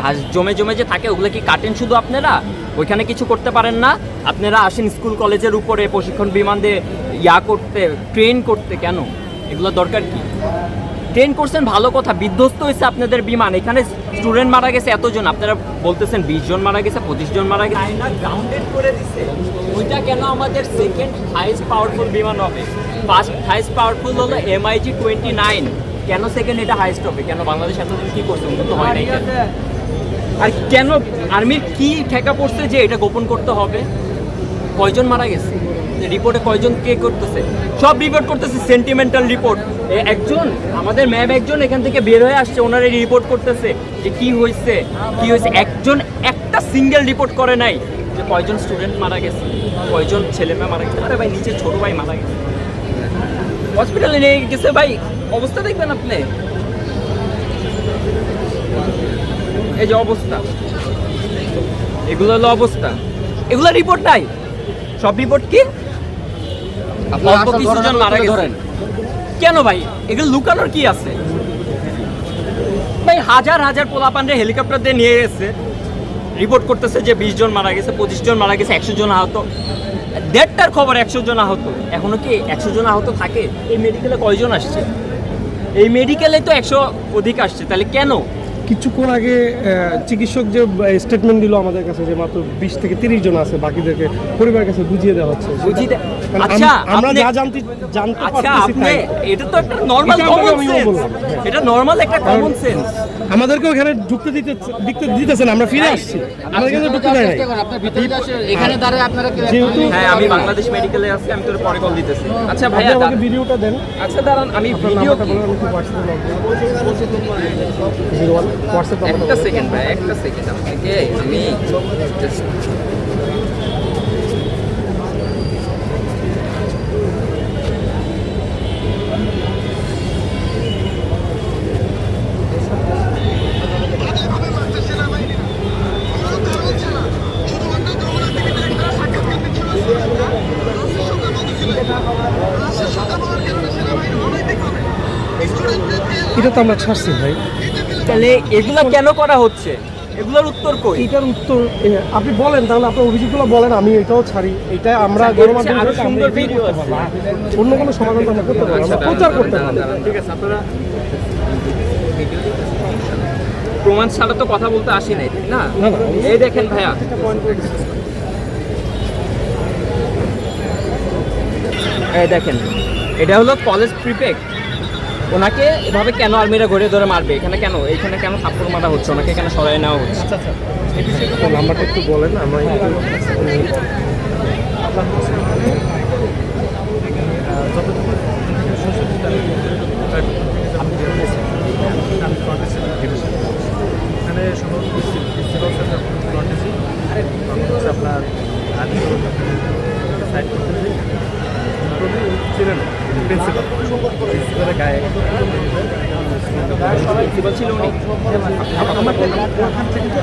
ঘাস জমে জমে যে থাকে ওগুলো কি কাটেন শুধু আপনারা? ওইখানে কিছু করতে পারেন না। আপনারা আসেন স্কুল কলেজের উপরে প্রশিক্ষণ বিমান দিয়ে ইয়া করতে ট্রেন করতে কেন? এগুলো দরকার কি? ট্রেন করছেন ভালো কথা বিধ্বস্ত হয়েছে আপনাদের বিমান। এখানে স্টুডেন্ট মারা গেছে এতজন আপনারা বলতেছেন বিশ জন মারা গেছে পঁচিশ জন মারা গেছে। না গ্রাউন্ডেড করে দিছে। ওইটা কেন আমাদের সেকেন্ড হাইস্ট পাওয়ারফুল বিমান হবে? ফার্স্ট হাইস্ট পাওয়ারফুল হলো এমআইজি টোয়েন্টি নাইন কেন সেকেন্ড এটা হাইস্ট হবে? কেন বাংলাদেশ এতদিন কি করছে? উন্নত হয় নাই কেন? আর কেন আর্মির কি ঠেকা পড়ছে যে এটা গোপন করতে হবে? কয়জন মারা গেছে? রিপোর্টে কয়জন কে করতেছে? সব রিপোর্ট করতেছে সেন্টিমেন্টাল রিপোর্ট একজন, আমাদের ম্যাম একজন এখান থেকে বের হয়ে আসছে, ওনারা রিপোর্ট করতেছে যে কি হয়েছে কি হয়েছে। একজন, একটা সিঙ্গেল রিপোর্ট করে নাই যে কয়জন স্টুডেন্ট মারা গেছে, কয়জন ছেলে মেয়ে মারা গেছে। আরে ভাই, নিচে ছোট ভাই মারা গেছে। হসপিটালে নিয়ে গেছে ভাই, অবস্থা দেখবেন আপনি। এই যে অবস্থা। এগুলো হলো অবস্থা। এগুলো রিপোর্ট নাই। সব রিপোর্ট কি? অল্প কিছুজন মারা গেছে। কেন ভাই? এগুলো লুকানোর কি আছে? ভাই হাজার হাজার পোলাপানরে হেলিকপ্টার দিয়ে নিয়ে গেছে। রিপোর্ট করতেছে যে বিশ জন মারা গেছে পঁচিশ জন মারা গেছে একশো জন আহত। দেড়টার খবর একশো জন আহত। এখনও কি একশো জন আহত থাকে? এই মেডিকেলে কয়জন আসছে? এই মেডিকেলে তো একশো অধিক আসছে। তাহলে কেন? কিছুক্ষণ আগে চিকিৎসক যে স্টেটমেন্ট দিল আমাদের কাছে যে মাত্র বিশ থেকে তিরিশ জন আছে বাকিদেরকে পরিবারের কাছে বুঝিয়ে দেওয়া হচ্ছে। আচ্ছা আমরা যা জানতে জানতে আচ্ছা এটা তো একটা নর্মাল কমন সেন্স এটা নর্মাল একটা কমন সেন্স আমাদেরকেও এখানে ঢুকতে দিতে দিতে দিতেছেন আমরা ফিরে আসছি। আমাদের কিন্তু ঢুকতে দেয় নাই। এখানে দাঁড়িয়ে আপনারা কি- যেহেতু হ্যাঁ আমি বাংলাদেশ মেডিকেলে আছি আমি তোর পরে কল দিতেছি। আচ্ছা আপনি ভাইয়া আমাকে দাঁড়ান। ভিডিওটা দেন। আচ্ছা দাঁড়ান আমি ভিডিও হোয়াটসঅ্যাপে লগ হোয়াটসঅ্যাপ একটা সেকেন্ড ভাই একটা সেকেন্ড আপনাকে আমি এটা তো আমরা ছাড়ছি ভাই। তাহলে এগুলো কেন করা হচ্ছে? এগুলোর উত্তর কই? এটার উত্তর আপনি বলেন তাহলে আপনার অভিযোগগুলো বলেন আমি এটাও ছাড়ি। এটা আমরা আচ্ছা, গণমাধ্যমে আরও সুন্দর ভিডিও আছে। অন্য কোনো সমাধান আমরা করতে আচ্ছা, আমরা প্রচার করতে পারব। ঠিক আছে আপনারা প্রমাণ ছাড়া তো কথা বলতে আসি নাই ঠিক না। এই দেখেন ভাইয়া। এই দেখেন এটা হলো কলেজ প্রিপেক্ট ওনাকে এভাবে কেন আর্মিরা ঘুরে ধরে মারবে? এখানে কেন? এইখানে কেন থাপ্পড় মারা হচ্ছে? ওনাকে এখানে সরাই নেওয়া হচ্ছে? তো নাম্বারটা একটু বলেন আমরা একটু এখানে সম্ভবত প্রিন্সিপাল স্যার ফ্রন্টেছি তখন হচ্ছে আপনার আদি সাইড করতে যে উনি ছিলেন প্রিন্সিপাল প্রিন্সিপালের গায়ে উনি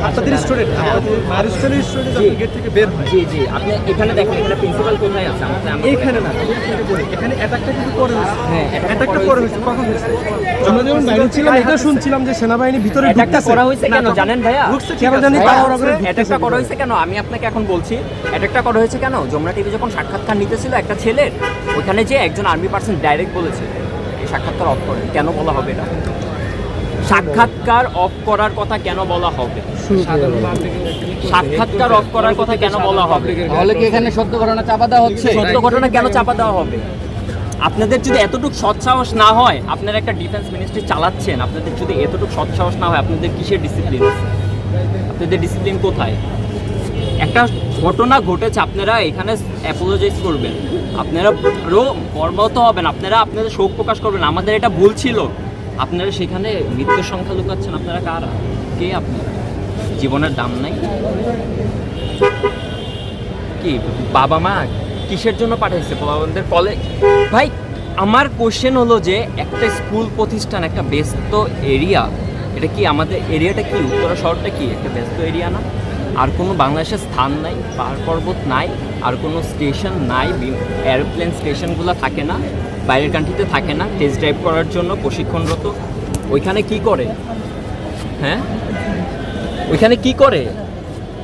আপনাদের স্টুডেন্ট মারিস্টালের স্টুডেন্ট আপনি গেট থেকে বের হয়। জি জি আপনি এখানে দেখেন এখানে প্রিন্সিপাল কোথায় আছে? আমাকে আমাকে না এখানে অ্যাটাকটা কিন্তু পরে হয়েছে। হ্যাঁ, অ্যাটাকটা পরে হয়েছে। কখন হয়েছে? আমরা যখন বাইরে ছিলাম এটা শুনছিলাম যে সেনাবাহিনী ভিতরে অ্যাটাকটা করা হয়েছে কেন? জানেন ভাইয়া? কেন জানি করে অ্যাটাকটা করা হয়েছে কেন? আমি আপনাকে এখন বলছি অ্যাটাকটা করা হয়েছে কেন? যমুনা টিভি যখন সাক্ষাৎকার নিতেছিল একটা ছেলের ওখানে যে একজন আর্মি পার্সন ডাইরেক্ট বলেছে সাক্ষাৎকার অফ করেন কেন বলা হবে এটা? সাক্ষাৎকার অফ করার কথা কেন বলা হবে? সাক্ষাৎকার অফ করার কথা কেন বলা হবে? তাহলে কি এখানে সত্য ঘটনা চাপা দেওয়া হচ্ছে? সত্য ঘটনা কেন চাপা দেওয়া হবে? আপনাদের যদি এতটুকু সৎসাহস না হয় আপনারা একটা ডিফেন্স মিনিস্ট্রি চালাচ্ছেন আপনাদের যদি এতটুকু সৎসাহস না হয় আপনাদের কিসের ডিসিপ্লিন আছে আপনাদের ডিসিপ্লিন কোথায়? একটা ঘটনা ঘটেছে, আপনারা এখানে অ্যাপোলোজাইজ করবেন। আপনারা আরও কর্মরত হবেন, আপনারা আপনাদের শোক প্রকাশ করবেন। আমাদের এটা ভুল ছিল। আপনারা সেখানে মৃত্যুর সংখ্যা লুকাচ্ছেন, আপনারা কারা? কে আপনারা জীবনের দাম নাই? কি, বাবা মা কিসের জন্য পাঠাইছে আমাদের কলেজ ভাই, আমার কোশ্চেন হলো যে, একটা স্কুল প্রতিষ্ঠান, একটা ব্যস্ত এরিয়া এটা কি আমাদের এরিয়াটা কি? উত্তরা শহরটা কি? একটা ব্যস্ত এরিয়া না? আর কোনো বাংলাদেশের স্থান নাই, পাহাড় পর্বত নাই, আর কোনো স্টেশন নাই এরোপ্লেন স্টেশনগুলো থাকে না, বাইরের কান্ট্রিতে থাকে না টেস্ট ড্রাইভ করার জন্য প্রশিক্ষণরত। ওইখানে কি করে? হ্যাঁ? ওইখানে কি করে?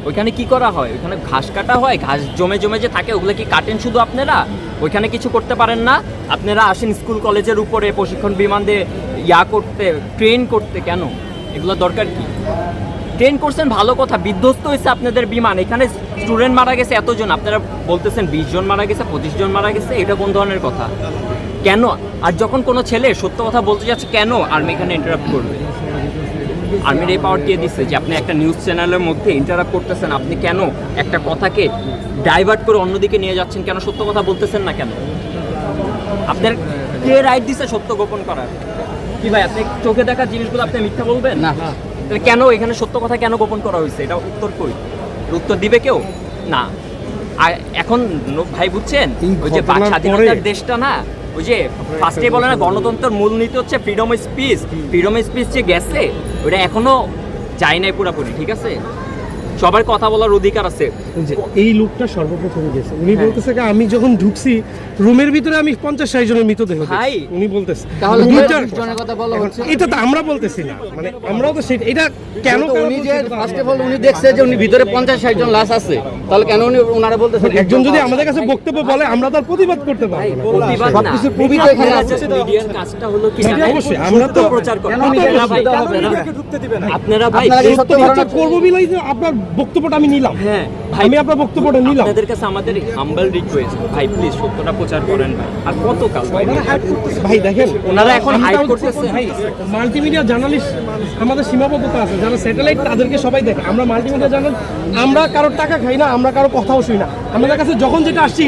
ওইখানে কি করা হয়? ওইখানে ঘাস কাটা হয়, ঘাস জমে জমে যে থাকে, ওগুলো কি কাটেন শুধু আপনারা? ওইখানে কিছু করতে পারেন না? আপনারা আসেন স্কুল কলেজের উপরে প্রশিক্ষণ বিমান দিয়ে ইয়া করতে ট্রেন করতে কেন? এগুলো দরকার কি? ট্রেন করছেন ভালো কথা, বিধ্বস্ত হয়েছে আপনাদের বিমান। এখানে স্টুডেন্ট মারা গেছে এতজন, আপনারা বলতেছেন বিশ জন মারা গেছে, পঁচিশ জন মারা গেছে, এটা কোন ধরনের কথা? কেন? আর যখন কোনো ছেলে সত্য কথা বলতে যাচ্ছে, কেন আর্মি এখানে ইন্টারাপ্ট করবে? আর্মির এই পাওয়ার কে দিচ্ছে যে আপনি একটা নিউজ চ্যানেলের মধ্যে ইন্টারাপ্ট করতেছেন, আপনি কেন একটা কথাকে ডাইভার্ট করে অন্যদিকে নিয়ে যাচ্ছেন, কেন সত্য কথা বলতেছেন না কেন? আপনার কে রাইট দিছে সত্য গোপন করার? কি ভাই, আপনি চোখে দেখা জিনিসগুলো আপনি মিথ্যা বলবেন? না। কেন এখানে সত্য কথা কেন গোপন করা হয়েছে? এটা উত্তর কই? উত্তর দিবে কেউ? না। আর এখন ভাই বুঝছেন? ওই যে স্বাধীনতার দেশটা না ওই যে ফার্স্টে বলে না গণতন্ত্রের মূলনীতি হচ্ছে ফ্রিডম স্পিচ ফ্রিডম স্পিচ যে গেছে ওটা এখনও যায় নাই পুরাপুরি ঠিক আছে? সবার কথা বলার অধিকার আছে। এই লোকটা সর্বপ্রথম গেছে। উনি হ্যাঁ। বলতেছে কি আমি যখন ঢুকছি রুমের ভিতরে আমি পঞ্চাশ ষাট জনের মৃতদেহ। ভাই। উনি বলতেছে তাহলে জনের কথা বলা হচ্ছে। এটা তো আমরা বলতেছি না। মানে আমরাও তো সেটা এটা কেন উনি যে ফার্স্ট অফ অল উনি দেখছে যে উনি ভিতরে পঞ্চাশ ষাট জন লাশ আছে তাহলে কেন উনি ওনারা বলতেছেন একজন যদি আমাদের কাছে বক্তব্য বলে আমরা তার প্রতিবাদ করতে পারব না। প্রতিবাদ না। সবকিছুর প্রবি তো এখানে আপনারা আছে। মিডিয়ার কাজটা হলো কি জানেন? অবশ্যই, আমরা তো- প্রচার করা। কেন আপনারা ভাই আপনারা ভাই সত্য ঘটনা- করব বলেই আপনার বক্তব্যটা আমি নিলাম। হ্যাঁ ভাই আমি আপনার বক্তব্যটা নিলাম। আপনাদের কাছে আমাদের হাম্বল রিকোয়েস্ট ভাই প্লিজ সত্যটা প্রচার করেন ভাই। আর কত কাল ভাই ভাই দেখেন ওনারা এখন হাইড করতেছে ভাই মাল্টিমিডিয়া জার্নালিস্ট আমাদের সীমাবদ্ধতা আছে। যারা স্যাটেলাইট তাদেরকে সবাই দেখে। আমরা মাল্টিমিডিয়া জার্নাল আমরা কারোর টাকা খাই না আমরা কারও কথাও শুই না। আমাদের কাছে যখন যেটা আসছি